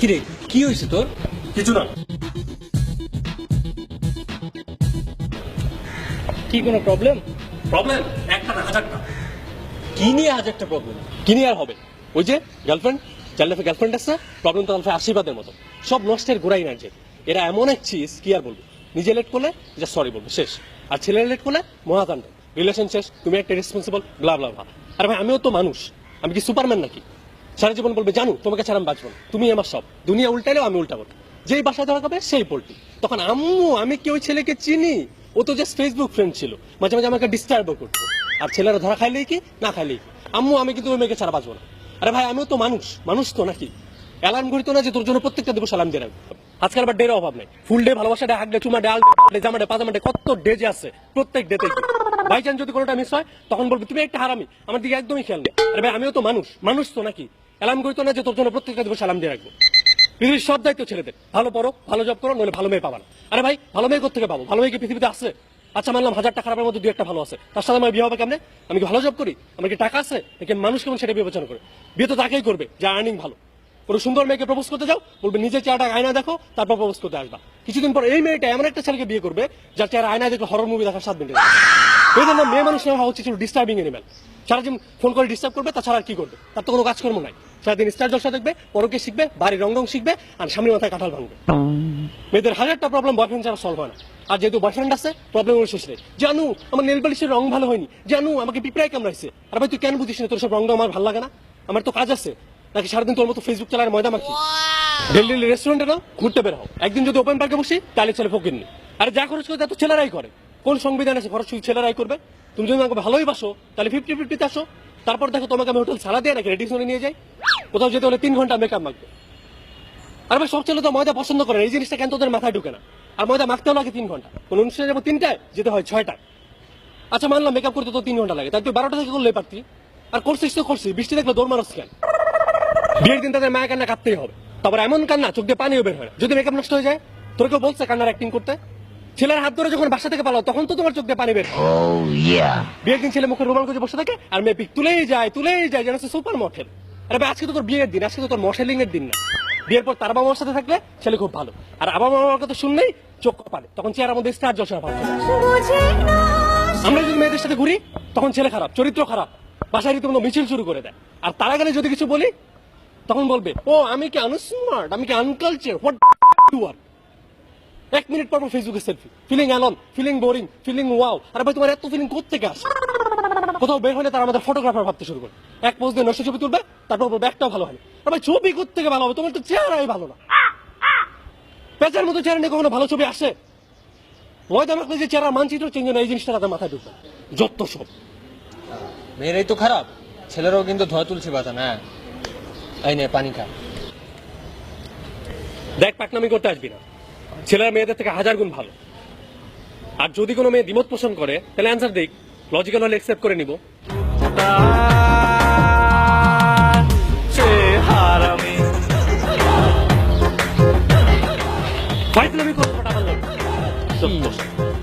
কিরে কি হয়েছে তোর? কিছু না। কি কোনো প্রবলেম প্রবলেম একটা না হাজারটা। কি নিয়ে একটা প্রবলেম কি নিয়ে আর হবে? ওই যে গার্লফ্রেন্ড লাইফে গার্লফ্রেন্ড আছে প্রবলেম তো লাইফে আশীর্বাদের মতো। সব নষ্টের গোড়াই না যে। এরা এমন এক চিজ কি আর বলব? নিজে লেট করলে যা সরি বলব শেষ। আর ছেলে লেট করলে মহাকাণ্ড রিলেশন শেষ তুমি একটা রেসপন্সিবল ব্লা ব্লা ভা আর ভাই আমিও তো মানুষ। আমি কি সুপারম্যান নাকি? সারা জীবন বলবে, জানো, তোমাকে ছাড়া আমি বাঁচবো তুমি আমার সব। দুনিয়া উল্টাইলেও আমি উল্টাবো যেই বাসা দেওয়া হবে সেই পোল্ট্রি। তখন, আম্মু, আমি কি ওই ছেলেকে চিনি? ও তো জাস্ট ফেসবুক ফ্রেন্ড ছিল। মাঝে মাঝে আমাকে ডিস্টার্বও করতো। আর ছেলেরা ধরা খাইলেই কি? না খাইলেই কি? আম্মু, আমি কিন্তু ওই মেয়েকে ছাড়া বাঁচবো না। আরে ভাই, আমিও তো মানুষ। মানুষ তো নাকি? অ্যালার্ম ঘড়ি তো না যে তোর জন্য প্রত্যেকটা দেবো সালাম দিয়ে রাখব? আজকাল আবার ডের অভাব নেই। ফুল ডে ভালোবাসা ডে হাগডে চুমা ডে আল ডে জামা ডে পাজামা ডে কত ডে যে আছে। প্রত্যেক ডেতে বাই চান্স যদি কোনোটা মিস হয়, তখন বলবি, তুমি একটা হারামি, আমার দিকে একদমই খেয়াল নেই। আরে ভাই, আমিও তো মানুষ মানুষ তো নাকি? অ্যালার্ম ঘড়ি তো না যে তোর জন্য প্রত্যেকটা দেবো সালাম দিয়ে রাখব। পৃথিবীর সব দায়িত্ব ছেলেদের ভালো পড়ো, ভালো জব করো, নইলে ভালো মেয়ে পাবা না। আরে ভাই, ভালো মেয়ে কোথেকে পাবো? ভালো মেয়ে কি পৃথিবীতে আছে? আচ্ছা মানলাম হাজারটা খারাপের মধ্যে দুই একটা ভালো আছে। তার সাথে আমার বিয়ে হবে কেমনে? আমি কি ভালো জব করি? আমার কি টাকা আছে? নাকি মানুষ কেমন সেটা বিবেচনা করে? বিয়ে তো তাকেই করবে, যা আর্নিং ভালো। কোনো সুন্দর মেয়েকে প্রপোজ করতে যাও, বলবে, নিজের চেহারাটা আয়না দেখো, তারপর প্রপোজ করতে আসবা। কিছুদিন পর এই মেয়েটা এমন একটা ছেলেকে বিয়ে করবে, যার চেহারা আয়না দেখলে হরর মুভি দেখার সাত মিনিট এই জন্য মেয়ে মানুষ না হওয়া উচিত ছিল ডিস্টার্বিং এনিম্যাল সারাদিন ফোন করে ডিস্টার্ব করবে তাছাড়া আর কি করবে? তার তো কোনো কাজকর্ম নাই। সারাদিন স্টার জলসা দেখবে পরকে শিখবে বাড়ির রং রং শিখবে আর সামনে মাথায় কাঁঠাল ভাঙবে। মেয়েদের হাজারটা প্রবলেম বয়ফ্রেন্ড ছাড়া সলভ হয় না। আর যেহেতু বয়ফ্রেন্ড আছে প্রবলেম শেষ নেই। জানু আমার নেল পালিশের রং ভালো হয়নি। জানু আমাকে পিঁপড়ায় কামড়াইছে। আর ভাই তুই কেন বুঝিস না তোর সব রংটা আমার ভালো লাগে না? আমার তো কাজ আছে। নাকি সারাদিন তোর মতো ফেসবুক চালার ময়দা মাখি? ডেলি রেস্টুরেন্টে না ঘুরতে বের হও। একদিন যদি ওপেন পার্কে বসি তাহলে ছেলে ফকির নি আর যা খরচ করে তা তো ছেলেরাই করে। কোন সংবিধান আছে শুধু ছেলেরাই করবে? তুমি যদি আমাকে ভালোই বাসো, তাহলে ফিফটি ফিফটিতে আসো। তারপর দেখো তোমাকে আমি হোটেল সালা দিয়ে নাকি রেডিশনে নিয়ে যাই। কোথাও যেতে হলে তিন ঘণ্টা মেকআপ মাখবে। আর ভাই, সব ছেলে তো ময়দা পছন্দ করে এই জিনিসটা কেন তোদের মাথায় ঢুকে না? আর ময়দা মাখতেও লাগে তিন ঘণ্টা। কোন অনুষ্ঠানে যাব তিনটায়, যেতে হয় ছয়টায়। আচ্ছা মানলাম মেকআপ করতে তো তিন ঘণ্টা লাগে। তাই তুই বারোটা থেকে করলে পারতি। আর করছিস তো করছিস, বৃষ্টি দেখলে দৌড় মানুষ কেন? বিয়ের দিন তাদের মায়া কান্না কাঁদতেই হবে। তারপর এমন কান্না, চোখ দিয়ে পানিও বের হয় যদি মেকআপ নষ্ট হয়ে যায়, তোর কেউ বলছে কান্নার অ্যাক্টিং করতে? ছেলের হাত ধরে যখন বাসা থেকে পালাও তখন তো তোমার চোখ দিয়ে পানি বের। Oh. বিয়ের দিন ছেলে মুখে রোমান করে বসে থাকে আর মেয়ে পিক তুলেই যায় তুলেই যায় যেন সুপার মডেল আরে ভাই আজকে তো তোর বিয়ের দিন আজকে তো তোর মডেলিং এর দিন না বিয়ের পর তার বাবা মার সাথে থাকলে ছেলে খুব ভালো আর আবার মামার কথা শুনলেই চোখ কপালে তখন চেয়ার মধ্যে স্টার জলসা আসে। আমরা যদি মেয়েদের সাথে ঘুরি তখন ছেলে খারাপ চরিত্র খারাপ বাসায় রীতিমতো মিছিল শুরু করে দেয় আর তার আগে যদি কিছু বলি তখন বলবে ও আমি কি আনস্মার্ট আমি কি আনকালচার হোয়াট টু আর এক মিনিট পর ফেসবুকে selfie feeling alone feeling boring feeling wow আরে ভাই তোমার এত ফিলিং কোথেকে আসে? কোথাও বের হলে তারা আমাদের ফটোগ্রাফার ভাবতে শুরু করে এক পোজ দিয়ে নষ্ট ছবি তুলবে তারপর বলবে একটাও ভালো হয় আর ভাই ছবি কোথেকে ভালো হবে? তোমার তো চেহারাই ভালো না। পেঁচার মতো চেহারা নিয়ে কখনো ভালো ছবি আসে? ময়দা মাখলে যে চেহারা মানচিত্র চেঞ্জ না, এই জিনিসটা তাদের মাথায় ঢুকবে। যত সব। মেয়েরাই তো খারাপ ছেলেরাও কিন্তু ধোয়া তুলছে বাতা না? এই নে পানি খা। দেখ পাকনামি করতে আসবি না। ছেলেরা মেয়েদের থেকে হাজার গুণ ভালো। আর যদি কোনো মেয়ে দ্বিমত পোষণ করে, তাহলে অ্যান্সার দিক। লজিক্যাল হলে অ্যাকসেপ্ট করে নিব।